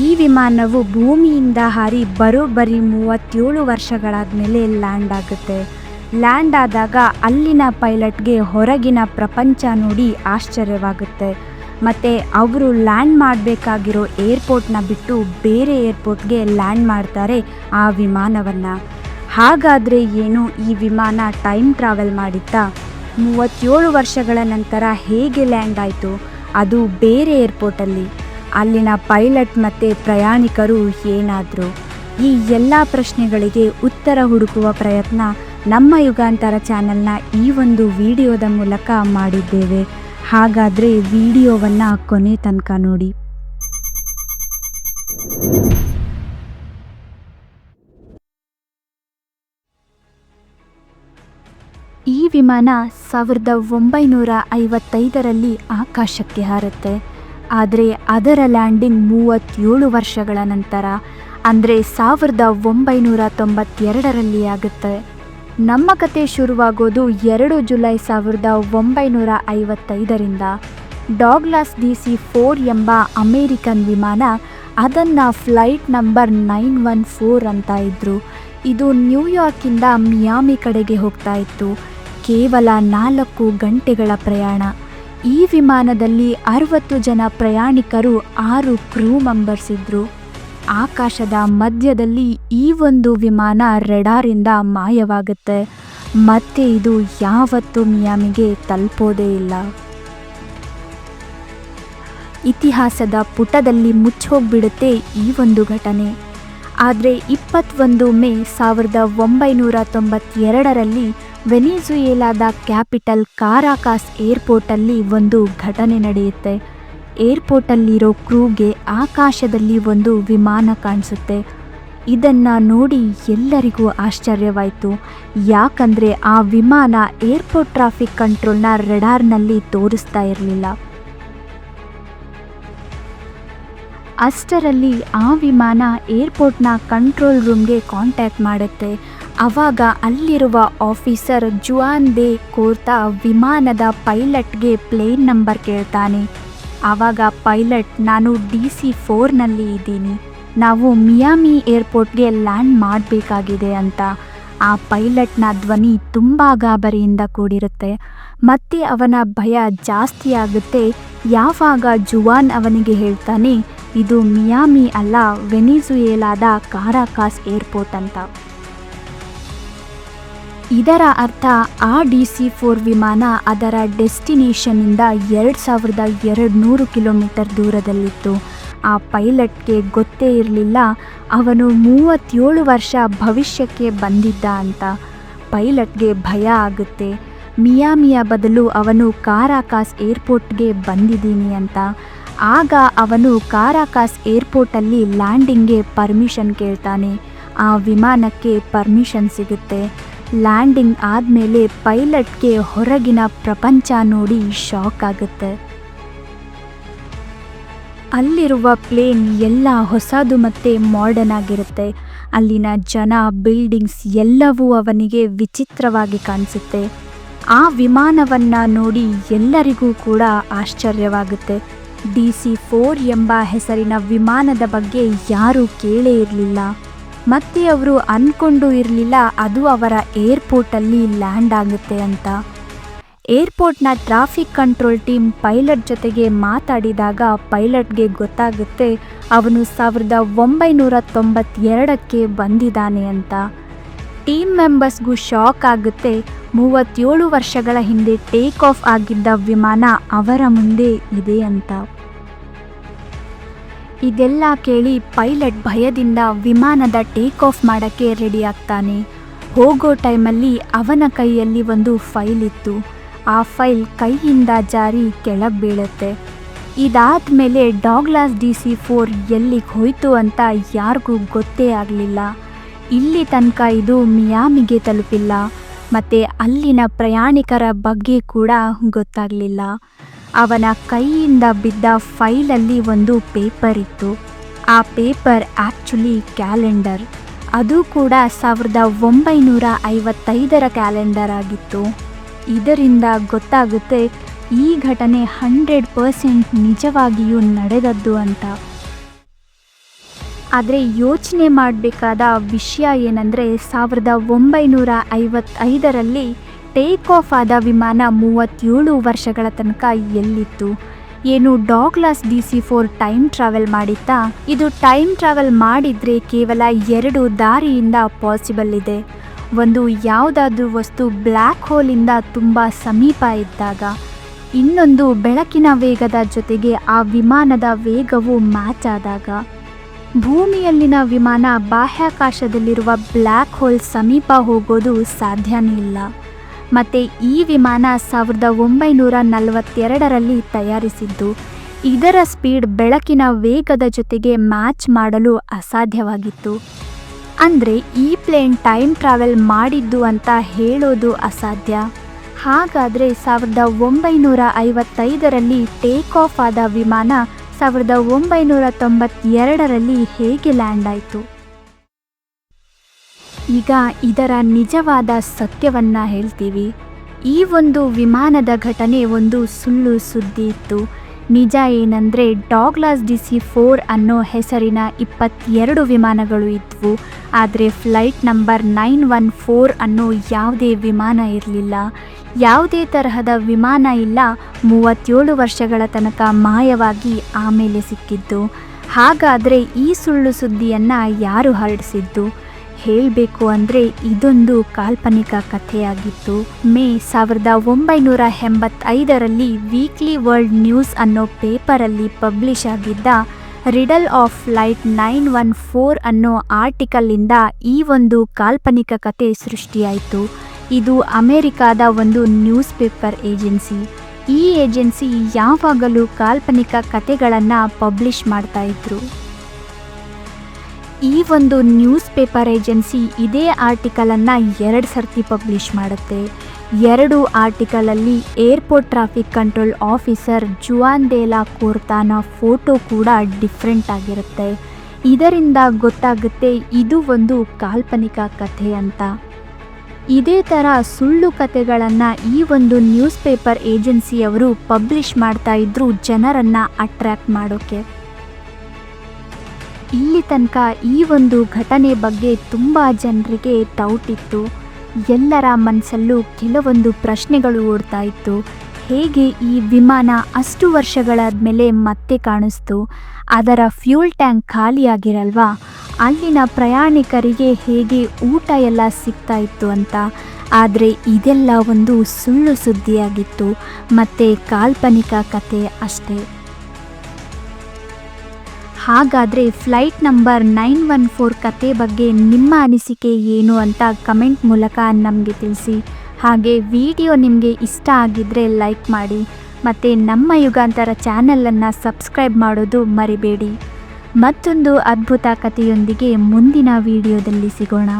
ಈ ವಿಮಾನವು ಭೂಮಿಯಿಂದ ಹಾರಿ ಬರೋಬ್ಬರಿ ಮೂವತ್ತೇಳು ವರ್ಷಗಳಾದಮೇಲೆ ಲ್ಯಾಂಡ್ ಆಗುತ್ತೆ. ಲ್ಯಾಂಡ್ ಆದಾಗ ಅಲ್ಲಿನ ಪೈಲಟ್ಗೆ ಹೊರಗಿನ ಪ್ರಪಂಚ ನೋಡಿ ಆಶ್ಚರ್ಯವಾಗುತ್ತೆ. ಮತ್ತು ಅವರು ಲ್ಯಾಂಡ್ ಮಾಡಬೇಕಾಗಿರೋ ಏರ್ಪೋರ್ಟ್ನ ಬಿಟ್ಟು ಬೇರೆ ಏರ್ಪೋರ್ಟ್ಗೆ ಲ್ಯಾಂಡ್ ಮಾಡ್ತಾರೆ ಆ ವಿಮಾನವನ್ನು. ಹಾಗಾದರೆ ಏನು ಈ ವಿಮಾನ ಟೈಮ್ ಟ್ರಾವೆಲ್ ಮಾಡಿತ್ತಾ? ಮೂವತ್ತೇಳು ವರ್ಷಗಳ ನಂತರ ಹೇಗೆ ಲ್ಯಾಂಡ್ ಆಯಿತು? ಅದು ಬೇರೆ ಏರ್ಪೋರ್ಟಲ್ಲಿ. ಅಲ್ಲಿನ ಪೈಲಟ್ ಮತ್ತು ಪ್ರಯಾಣಿಕರು ಏನಾದರು? ಈ ಎಲ್ಲ ಪ್ರಶ್ನೆಗಳಿಗೆ ಉತ್ತರ ಹುಡುಕುವ ಪ್ರಯತ್ನ ನಮ್ಮ ಯುಗಾಂತರ ಚಾನೆಲ್ನ ಈ ಒಂದು ವಿಡಿಯೋದ ಮೂಲಕ ಮಾಡಿದ್ದೇವೆ. ಹಾಗಾದರೆ ವಿಡಿಯೋವನ್ನು ಕೊನೆ ತನಕ ನೋಡಿ. ಈ ವಿಮಾನ ಸಾವಿರದ ಒಂಬೈನೂರ ಐವತ್ತೈದರಲ್ಲಿ ಆಕಾಶಕ್ಕೆ ಹಾರುತ್ತೆ. ಆದರೆ ಅದರ ಲ್ಯಾಂಡಿಂಗ್ ಮೂವತ್ತೇಳು ವರ್ಷಗಳ ನಂತರ, ಅಂದರೆ ಸಾವಿರದ ಒಂಬೈನೂರ ತೊಂಬತ್ತೆರಡರಲ್ಲಿ ಆಗುತ್ತೆ. ನಮ್ಮ ಕತೆ ಶುರುವಾಗೋದು ಎರಡು ಜುಲೈ ಸಾವಿರದ ಒಂಬೈನೂರ ಐವತ್ತೈದರಿಂದ. ಡಾಗ್ಲಾಸ್ ಡಿ ಸಿ ಫೋರ್ ಎಂಬ ಅಮೇರಿಕನ್ ವಿಮಾನ ಅದನ್ನು flight number nine one four ಅಂತ ಇದ್ದರು ಇದು ನ್ಯೂಯಾರ್ಕಿಂದ ಮಿಯಾಮಿ ಕಡೆಗೆ ಹೋಗ್ತಾ ಇತ್ತು. ಕೇವಲ ನಾಲ್ಕು ಗಂಟೆಗಳ ಪ್ರಯಾಣ. ಈ ವಿಮಾನದಲ್ಲಿ ಅರವತ್ತು ಜನ ಪ್ರಯಾಣಿಕರು ಆರು ಕ್ರೂ ಮೆಂಬರ್ಸ್ ಇದ್ದರು ಆಕಾಶದ ಮಧ್ಯದಲ್ಲಿ ಈ ಒಂದು ವಿಮಾನ ರೆಡಾರಿಂದ ಮಾಯವಾಗುತ್ತೆ. ಮತ್ತೆ ಇದು ಯಾವತ್ತೂ ಮಿಯಾಮಿಗೆ ತಲುಪೋದೇ ಇಲ್ಲ. ಇತಿಹಾಸದ ಪುಟದಲ್ಲಿ ಮುಚ್ಚೋಗ್ಬಿಡುತ್ತೆ ಈ ಒಂದು ಘಟನೆ. ಆದರೆ ಇಪ್ಪತ್ತೊಂದು ಮೇ ಸಾವಿರದ ಒಂಬೈನೂರ ತೊಂಬತ್ತೆರಡರಲ್ಲಿ ವೆನಿಜುಯೇಲಾದ ಕ್ಯಾಪಿಟಲ್ ಕಾರಾಕಾಸ್ ಏರ್ಪೋರ್ಟಲ್ಲಿ ಒಂದು ಘಟನೆ ನಡೆಯುತ್ತೆ. ಏರ್ಪೋರ್ಟಲ್ಲಿರೋ ಕ್ರೂಗೆ ಆಕಾಶದಲ್ಲಿ ಒಂದು ವಿಮಾನ ಕಾಣಿಸುತ್ತೆ. ಇದನ್ನು ನೋಡಿ ಎಲ್ಲರಿಗೂ ಆಶ್ಚರ್ಯವಾಯಿತು. ಯಾಕಂದರೆ ಆ ವಿಮಾನ ಏರ್ಪೋರ್ಟ್ ಟ್ರಾಫಿಕ್ ಕಂಟ್ರೋಲ್ನ ರೆಡಾರ್ನಲ್ಲಿ ತೋರಿಸ್ತಾ ಇರಲಿಲ್ಲ. ಅಷ್ಟರಲ್ಲಿ ಆ ವಿಮಾನ ಏರ್ಪೋರ್ಟ್ನ ಕಂಟ್ರೋಲ್ ರೂಮ್ಗೆ ಕಾಂಟ್ಯಾಕ್ಟ್ ಮಾಡುತ್ತೆ. ಆವಾಗ ಅಲ್ಲಿರುವ ಆಫೀಸರ್ ಜುವಾನ್ ದೇ ಕೋರ್ತಾ ವಿಮಾನದ ಪೈಲಟ್ಗೆ ಪ್ಲೇನ್ ನಂಬರ್ ಕೇಳ್ತಾನೆ. ಆವಾಗ ಪೈಲಟ್, ನಾನು ಡಿ ಸಿ ಫೋರ್ನಲ್ಲಿ ಇದ್ದೀನಿ. ನಾವು ಮಿಯಾಮಿ ಏರ್ಪೋರ್ಟ್ಗೆ ಲ್ಯಾಂಡ್ ಮಾಡಬೇಕಾಗಿದೆ ಅಂತ. ಆ ಪೈಲಟ್ನ ಧ್ವನಿ ತುಂಬ ಗಾಬರಿಯಿಂದ ಕೂಡಿರುತ್ತೆ. ಮತ್ತೆ ಅವನ ಭಯ ಜಾಸ್ತಿ ಆಗುತ್ತೆ. ಯಾವಾಗ ಜುವಾನ್ ಅವನಿಗೆ ಹೇಳ್ತಾನೆ, ಇದು ಮಿಯಾಮಿ ಅಲ್ಲ, ವೆನಿಜುಯೇಲಾದ ಕಾರಾಕಾಸ್ ಏರ್ಪೋರ್ಟ್ ಅಂತ. ಇದರ ಅರ್ಥ ಆ ಡಿ ಸಿ ಫೋರ್ ವಿಮಾನ ಅದರ ಡೆಸ್ಟಿನೇಷನ್ನಿಂದ ಎರಡು ಸಾವಿರದ ಎರಡು ನೂರು ಕಿಲೋಮೀಟರ್ ದೂರದಲ್ಲಿತ್ತು. ಆ ಪೈಲಟ್ಗೆ ಗೊತ್ತೇ ಇರಲಿಲ್ಲ, ಅವನು ಮೂವತ್ತೇಳು ವರ್ಷ ಭವಿಷ್ಯಕ್ಕೆ ಬಂದಿದ್ದ ಅಂತ. ಪೈಲಟ್ಗೆ ಭಯ ಆಗುತ್ತೆ. ಮಿಯಾಮಿಯ ಬದಲು ಅವನು ಕಾರಾಕಾಸ್ ಏರ್ಪೋರ್ಟ್ಗೆ ಬಂದಿದ್ದೀನಿ ಅಂತ. ಆಗ ಅವನು ಕಾರಾಕಾಸ್ ಏರ್ಪೋರ್ಟಲ್ಲಿ ಲ್ಯಾಂಡಿಂಗ್ಗೆ ಪರ್ಮಿಷನ್ ಕೇಳ್ತಾನೆ. ಆ ವಿಮಾನಕ್ಕೆ ಪರ್ಮಿಷನ್ ಸಿಗುತ್ತೆ. ಲ್ಯಾಂಡಿಂಗ್ ಆದಮೇಲೆ ಪೈಲಟ್ಗೆ ಹೊರಗಿನ ಪ್ರಪಂಚ ನೋಡಿ ಶಾಕ್ ಆಗುತ್ತೆ. ಅಲ್ಲಿರುವ ಪ್ಲೇನ್ ಎಲ್ಲ ಹೊಸದು ಮತ್ತು ಮಾಡರ್ನ್ ಆಗಿರುತ್ತೆ. ಅಲ್ಲಿನ ಜನ ಬಿಲ್ಡಿಂಗ್ಸ್ ಎಲ್ಲವೂ ಅವನಿಗೆ ವಿಚಿತ್ರವಾಗಿ ಕಾಣಿಸುತ್ತೆ. ಆ ವಿಮಾನವನ್ನು ನೋಡಿ ಎಲ್ಲರಿಗೂ ಕೂಡ ಆಶ್ಚರ್ಯವಾಗುತ್ತೆ. ಡಿ ಸಿ ಫೋರ್ ಎಂಬ ಹೆಸರಿನ ವಿಮಾನದ ಬಗ್ಗೆ ಯಾರೂ ಕೇಳೇ ಇರಲಿಲ್ಲ. ಮತ್ತೆ ಅವರು ಅಂದ್ಕೊಂಡು ಇರಲಿಲ್ಲ, ಅದು ಅವರ ಏರ್ಪೋರ್ಟಲ್ಲಿ ಲ್ಯಾಂಡ್ ಆಗುತ್ತೆ ಅಂತ. ಏರ್ಪೋರ್ಟ್ನ ಟ್ರಾಫಿಕ್ ಕಂಟ್ರೋಲ್ ಟೀಮ್ ಪೈಲಟ್ ಜೊತೆಗೆ ಮಾತಾಡಿದಾಗ ಪೈಲಟ್ಗೆ ಗೊತ್ತಾಗುತ್ತೆ, ಅವನು ಸಾವಿರದ ಒಂಬೈನೂರ ತೊಂಬತ್ತೆರಡಕ್ಕೆ ಬಂದಿದ್ದಾನೆ ಅಂತ. ಟೀಮ್ ಮೆಂಬರ್ಸ್ಗೂ ಶಾಕ್ ಆಗುತ್ತೆ, ಮೂವತ್ತೇಳು ವರ್ಷಗಳ ಹಿಂದೆ ಟೇಕ್ ಆಫ್ ಆಗಿದ್ದ ವಿಮಾನ ಅವರ ಮುಂದೆ ಇದೆ ಅಂತ. ಇದೆಲ್ಲ ಕೇಳಿ ಪೈಲಟ್ ಭಯದಿಂದ ವಿಮಾನದ ಟೇಕ್ ಆಫ್ ಮಾಡೋಕ್ಕೆ ರೆಡಿ ಆಗ್ತಾನೆ. ಹೋಗೋ ಟೈಮಲ್ಲಿ ಅವನ ಕೈಯಲ್ಲಿ ಒಂದು ಫೈಲ್ ಇತ್ತು. ಆ ಫೈಲ್ ಕೈಯಿಂದ ಜಾರಿ ಕೆಳಗೆ ಬೀಳುತ್ತೆ. ಇದಾದ ಮೇಲೆ ಡಾಗ್ಲಾಸ್ ಡಿ ಸಿ ಫೋರ್ ಎಲ್ಲಿಗೆ ಹೋಯ್ತು ಅಂತ ಯಾರಿಗೂ ಗೊತ್ತೇ ಆಗಲಿಲ್ಲ. ಇಲ್ಲಿ ತನಕ ಇದು ಮಿಯಾಮಿಗೆ ತಲುಪಿಲ್ಲ. ಮತ್ತು ಅಲ್ಲಿನ ಪ್ರಯಾಣಿಕರ ಬಗ್ಗೆ ಕೂಡ ಗೊತ್ತಾಗಲಿಲ್ಲ. ಅವನ ಕೈಯಿಂದ ಬಿದ್ದ ಫೈಲಲ್ಲಿ ಒಂದು ಪೇಪರ್ ಇತ್ತು. ಆ ಪೇಪರ್ ಆ್ಯಕ್ಚುಲಿ ಕ್ಯಾಲೆಂಡರ್. ಅದು ಕೂಡ ಸಾವಿರದ ಒಂಬೈನೂರ ಐವತ್ತೈದರ ಕ್ಯಾಲೆಂಡರ್ ಆಗಿತ್ತು. ಇದರಿಂದ ಗೊತ್ತಾಗುತ್ತೆ, ಈ ಘಟನೆ ಹಂಡ್ರೆಡ್ ಪರ್ಸೆಂಟ್ ನಿಜವಾಗಿಯೂ ನಡೆದದ್ದು ಅಂತ. ಆದರೆ ಯೋಚನೆ ಮಾಡಬೇಕಾದ ವಿಷಯ ಏನಂದರೆ, ಸಾವಿರದ ಒಂಬೈನೂರ ಐವತ್ತೈದರಲ್ಲಿ ಟೇಕ್ ಆಫ್ ಆದ ವಿಮಾನ ಮೂವತ್ತೇಳು ವರ್ಷಗಳ ತನಕ ಎಲ್ಲಿತ್ತು? ಏನು Douglas D C four time travel ಮಾಡಿತ್ತಾ? ಇದು ಟೈಮ್ ಟ್ರಾವೆಲ್ ಮಾಡಿದರೆ ಕೇವಲ ಎರಡು ದಾರಿಯಿಂದ ಪಾಸಿಬಲ್ ಇದೆ. ಒಂದು ಯಾವುದಾದ್ರೂ ವಸ್ತು ಬ್ಲ್ಯಾಕ್ ಹೋಲಿಂದ ತುಂಬ ಸಮೀಪ ಇದ್ದಾಗ, ಇನ್ನೊಂದು ಬೆಳಕಿನ ವೇಗದ ಜೊತೆಗೆ ಆ ವಿಮಾನದ ವೇಗವು ಮ್ಯಾಚ್ ಆದಾಗ, ಭೂಮಿಯಲ್ಲಿನ ವಿಮಾನ ಬಾಹ್ಯಾಕಾಶದಲ್ಲಿರುವ ಬ್ಲ್ಯಾಕ್ ಹೋಲ್ ಸಮೀಪ ಹೋಗೋದು ಸಾಧ್ಯನೇ ಇಲ್ಲ. ಮತ್ತು ಈ ವಿಮಾನ ಸಾವಿರದ ಒಂಬೈನೂರ ನಲವತ್ತೆರಡರಲ್ಲಿ ತಯಾರಿಸಿದ್ದು, ಇದರ ಸ್ಪೀಡ್ ಬೆಳಕಿನ ವೇಗದ ಜೊತೆಗೆ ಮ್ಯಾಚ್ ಮಾಡಲು ಅಸಾಧ್ಯವಾಗಿತ್ತು. ಅಂದರೆ ಈ ಪ್ಲೇನ್ ಟೈಮ್ ಟ್ರಾವೆಲ್ ಮಾಡಿದ್ದು ಅಂತ ಹೇಳೋದು ಅಸಾಧ್ಯ. ಹಾಗಾದರೆ ಸಾವಿರದ ಒಂಬೈನೂರ ಐವತ್ತೈದರಲ್ಲಿ ಟೇಕ್ ಆಫ್ ಆದ ವಿಮಾನ ಸಾವಿರದ ಒಂಬೈನೂರ ತೊಂಬತ್ತೆರಡರಲ್ಲಿ ಹೇಗೆ ಲ್ಯಾಂಡ್ ಆಯಿತು? ಈಗ ಇದರ ನಿಜವಾದ ಸತ್ಯವನ್ನ ಹೇಳ್ತೀವಿ. ಈ ಒಂದು ವಿಮಾನದ ಘಟನೆ ಒಂದು ಸುಳ್ಳು ಸುದ್ದಿ ಇತ್ತು. ನಿಜ ಏನಂದರೆ ಡಾಗ್ಲಾಸ್ ಡಿ ಸಿ ಫೋರ್ ಅನ್ನೋ ಹೆಸರಿನ ಇಪ್ಪತ್ತೆರಡು ವಿಮಾನಗಳು ಇದ್ವು. ಆದರೆ flight number nine one four ಅನ್ನೋ ಯಾವುದೇ ವಿಮಾನ ಇರಲಿಲ್ಲ. ಯಾವುದೇ ತರಹದ ವಿಮಾನ ಇಲ್ಲ. ಮೂವತ್ತೇಳು ವರ್ಷಗಳ ತನಕ ಮಾಯವಾಗಿ ಆಮೇಲೆ ಸಿಕ್ಕಿದ್ದು. ಹಾಗಾದರೆ ಈ ಸುಳ್ಳು ಸುದ್ದಿಯನ್ನು ಯಾರು ಹರಡಿಸಿದ್ದು? ಹೇಳಬೇಕು ಅಂದರೆ ಇದೊಂದು ಕಾಲ್ಪನಿಕ ಕಥೆಯಾಗಿತ್ತು. ಮೇ ಸಾವಿರದ ಒಂಬೈನೂರ ಎಂಬತ್ತೈದರಲ್ಲಿ ವೀಕ್ಲಿ ವರ್ಲ್ಡ್ ನ್ಯೂಸ್ ಅನ್ನೋ ಪೇಪರಲ್ಲಿ ಪಬ್ಲಿಷ್ ಆಗಿದ್ದ riddle of flight nine one four ಅನ್ನೋ ಆರ್ಟಿಕಲ್ಲಿಂದ ಈ ಒಂದು ಕಾಲ್ಪನಿಕ ಕತೆ ಸೃಷ್ಟಿಯಾಯಿತು. ಇದು ಅಮೆರಿಕಾದ ಒಂದು ನ್ಯೂಸ್ ಪೇಪರ್ ಏಜೆನ್ಸಿ. ಈ ಏಜೆನ್ಸಿ ಯಾವಾಗಲೂ ಕಾಲ್ಪನಿಕ ಕತೆಗಳನ್ನು ಪಬ್ಲಿಷ್ ಮಾಡ್ತಾ ಇದ್ರು. ಈ ಒಂದು ನ್ಯೂಸ್ ಪೇಪರ್ ಏಜೆನ್ಸಿ ಇದೇ ಆರ್ಟಿಕಲನ್ನು ಎರಡು ಸರ್ತಿ ಪಬ್ಲಿಷ್ ಮಾಡುತ್ತೆ. ಎರಡು ಆರ್ಟಿಕಲಲ್ಲಿ airport traffic control officer Juan ದೇಲಾ ಕೋರ್ತಾನ photo ಕೂಡ ಡಿಫ್ರೆಂಟ್ ಆಗಿರುತ್ತೆ. ಇದರಿಂದ ಗೊತ್ತಾಗುತ್ತೆ ಇದು ಒಂದು ಕಾಲ್ಪನಿಕ ಕಥೆ ಅಂತ. ಇದೇ ಥರ ಸುಳ್ಳು ಕಥೆಗಳನ್ನು ಈ ಒಂದು ನ್ಯೂಸ್ ಪೇಪರ್ ಏಜೆನ್ಸಿಯವರು ಪಬ್ಲಿಷ್ ಮಾಡ್ತಾ ಇದ್ರು ಜನರನ್ನು ಅಟ್ರ್ಯಾಕ್ಟ್ ಮಾಡೋಕ್ಕೆ. ಇಲ್ಲಿ ತನಕ ಈ ಒಂದು ಘಟನೆ ಬಗ್ಗೆ ತುಂಬ ಜನರಿಗೆ ಡೌಟ್ ಇತ್ತು. ಎಲ್ಲರ ಮನಸ್ಸಲ್ಲೂ ಕೆಲವೊಂದು ಪ್ರಶ್ನೆಗಳು ಓಡ್ತಾ ಇತ್ತು. ಹೇಗೆ ಈ ವಿಮಾನ ಅಷ್ಟು ವರ್ಷಗಳಾದ ಮೇಲೆ ಮತ್ತೆ ಕಾಣಿಸ್ತು? ಅದರ ಫ್ಯೂಲ್ ಟ್ಯಾಂಕ್ ಖಾಲಿಯಾಗಿರಲ್ವಾ? ಅಲ್ಲಿನ ಪ್ರಯಾಣಿಕರಿಗೆ ಹೇಗೆ ಊಟ ಎಲ್ಲ ಸಿಗ್ತಾ ಇತ್ತು ಅಂತ? ಆದರೆ ಇದೆಲ್ಲ ಒಂದು ಸುಳ್ಳು ಸುದ್ದಿಯಾಗಿತ್ತು. ಮತ್ತು ಕಾಲ್ಪನಿಕ ಕತೆ ಅಷ್ಟೇ. ಹಾಗಾದರೆ flight number nine one four ಕತೆ ಬಗ್ಗೆ ನಿಮ್ಮ ಅನಿಸಿಕೆ ಏನು ಅಂತ ಕಮೆಂಟ್ ಮೂಲಕ ನಮಗೆ ತಿಳಿಸಿ. ಹಾಗೆ ವಿಡಿಯೋ ನಿಮಗೆ ಇಷ್ಟ ಆಗಿದ್ದರೆ ಲೈಕ್ ಮಾಡಿ. ಮತ್ತು ನಮ್ಮ ಯುಗಾಂತರ ಚಾನಲನ್ನು ಸಬ್ಸ್ಕ್ರೈಬ್ ಮಾಡೋದು ಮರಿಬೇಡಿ. ಮತ್ತೊಂದು ಅದ್ಭುತ ಕಥೆಯೊಂದಿಗೆ ಮುಂದಿನ ವಿಡಿಯೋದಲ್ಲಿ ಸಿಗೋಣ.